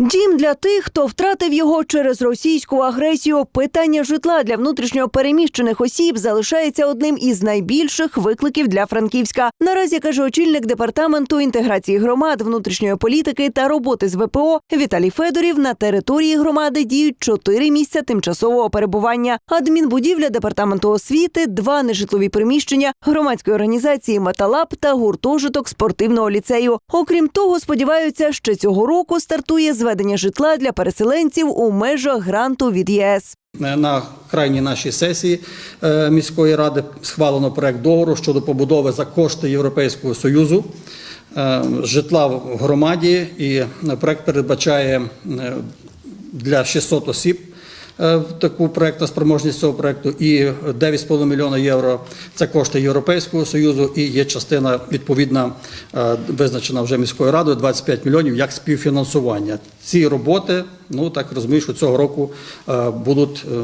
Дім для тих, хто втратив його через російську агресію. Питання житла для внутрішньо переміщених осіб залишається одним із найбільших викликів для Франківська. Наразі каже очільник департаменту інтеграції громад, внутрішньої політики та роботи з ВПО Віталій Федорів. На території громади діють чотири місця тимчасового перебування. Адмінбудівля департаменту освіти, два нежитлові приміщення громадської організації Металаб та гуртожиток спортивного ліцею. Окрім того, сподіваються, що цього року стартує зведення житла для переселенців у межах гранту від ЄС. На крайній нашій сесії е, міської ради схвалено проект договору щодо побудови за кошти Європейського союзу е, житла в громаді, і проект передбачає е, для 600 осіб. Е, Таку проектну спроможність цього проекту і 9,5 мільйона євро це кошти Європейського союзу. І є частина відповідна е, визначена вже міською радою 25 мільйонів як співфінансування. Ці роботи, ну так розумію, що цього року е, будуть е,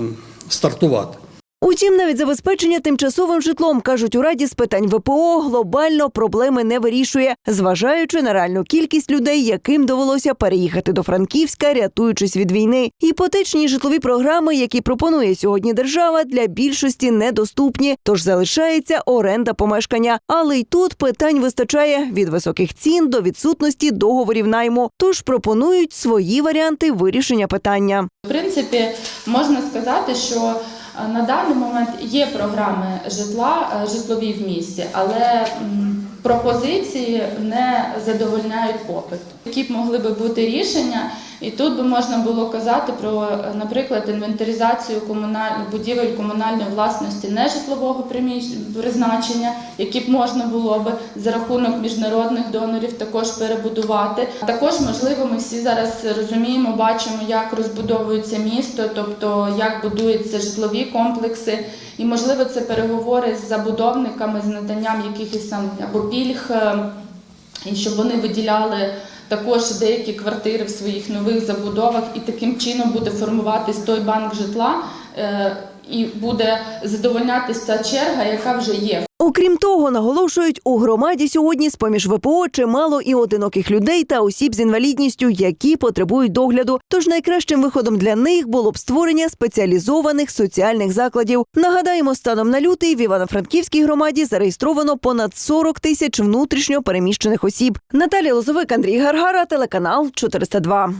стартувати. Утім, навіть забезпечення тимчасовим житлом кажуть у раді з питань ВПО глобально проблеми не вирішує, зважаючи на реальну кількість людей, яким довелося переїхати до Франківська, рятуючись від війни. Іпотечні житлові програми, які пропонує сьогодні держава, для більшості недоступні, тож залишається оренда помешкання. Але й тут питань вистачає від високих цін до відсутності договорів найму. Тож пропонують свої варіанти вирішення питання. В принципі, можна сказати, що на даний момент є програми житла, е, житлові в місті, але пропозиції не задовольняють попит. Які б могли би бути рішення, і тут би можна було казати про, наприклад, інвентаризацію комуналь... будівель комунальної власності нежитлового призначення, які б можна було би за рахунок міжнародних донорів також перебудувати. Також, можливо, ми всі зараз розуміємо, бачимо, як розбудовується місто, тобто як будуються житлові комплекси. І можливо, це переговори з забудовниками з наданням якихось там або пільг, е, і щоб вони виділяли також деякі квартири в своїх нових забудовах, і таким чином буде формуватись той банк житла, е, і буде задовольнятися черга, яка вже є. Окрім того, наголошують, у громаді сьогодні з поміж ВПО чимало і одиноких людей та осіб з інвалідністю, які потребують догляду. Тож найкращим виходом для них було б створення спеціалізованих соціальних закладів. Нагадаємо, станом на лютий в Івано-Франківській громаді зареєстровано понад 40 тисяч внутрішньо переміщених осіб. Наталія Лозовик, Андрій Гаргара, телеканал 402.